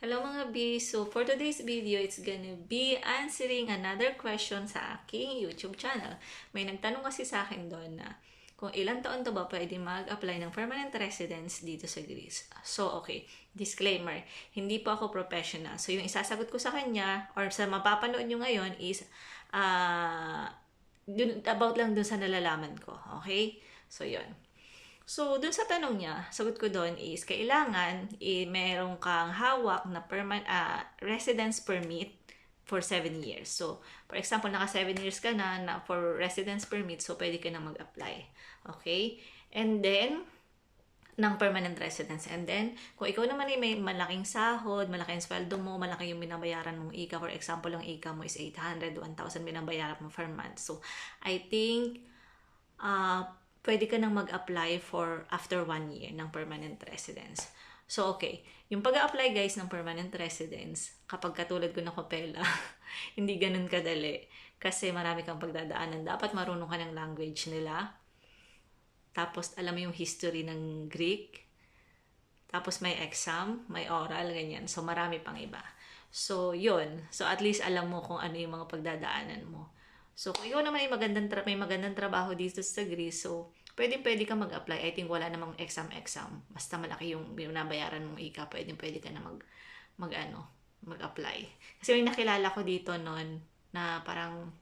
Hello mga B! So for today's video, it's gonna be answering another question sa aking YouTube channel. May nagtanong kasi sa akin doon na kung ilang taon to ba pwede mag-apply ng permanent residence dito sa Greece. So okay, disclaimer, hindi po ako professional. So yung isasagot ko sa kanya or sa mapapanood nyo ngayon is uh, dun, about lang dun sa nalalaman ko. Okay? So yun. So, dun sa tanong niya, sagot ko doon is, kailangan eh, meron kang hawak na permanent uh, residence permit for 7 years. So, for example, naka 7 years ka na, na for residence permit, so pwede ka na mag-apply. Okay? And then, ng permanent residence. And then, kung ikaw naman ay may malaking sahod, malaking sweldo mo, malaki yung binabayaran mong ika, for example, ang ika mo is 800, 1,000 binabayaran mo per month. So, I think, uh, pwede ka nang mag-apply for after one year ng permanent residence. So, okay. Yung pag apply guys ng permanent residence, kapag katulad ko na Kopela, hindi ganun kadali. Kasi marami kang pagdadaanan. Dapat marunong ka ng language nila. Tapos, alam mo yung history ng Greek. Tapos, may exam, may oral, ganyan. So, marami pang iba. So, yun. So, at least alam mo kung ano yung mga pagdadaanan mo. So, kung ikaw naman ay magandang may magandang trabaho dito sa Greece, so, pwede pwede ka mag-apply. I think wala namang exam-exam. Basta malaki yung binabayaran mong ika, pwede pwede ka na mag, mag ano, mag-apply. Kasi may nakilala ko dito noon na parang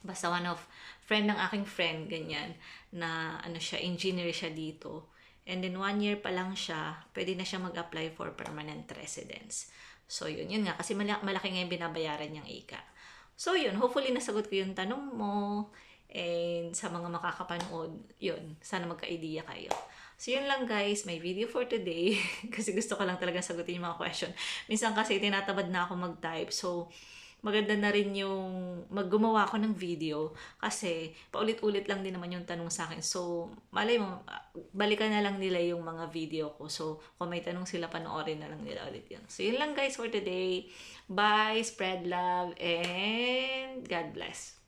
basta one of friend ng aking friend, ganyan, na ano siya, engineer siya dito. And then one year pa lang siya, pwede na siya mag-apply for permanent residence. So yun, yun nga, kasi malaki nga yung binabayaran niyang ika. So, yun. Hopefully, nasagot ko yung tanong mo. And sa mga makakapanood, yun. Sana magka-idea kayo. So, yun lang guys. May video for today. kasi gusto ko lang talaga sagutin yung mga question. Minsan kasi tinatabad na ako mag-type. So, maganda na rin yung maggumawa ako ng video kasi paulit-ulit lang din naman yung tanong sa akin. So, malay mo, balikan na lang nila yung mga video ko. So, kung may tanong sila, panoorin na lang nila ulit yun. So, yun lang guys for today. Bye, spread love, and God bless.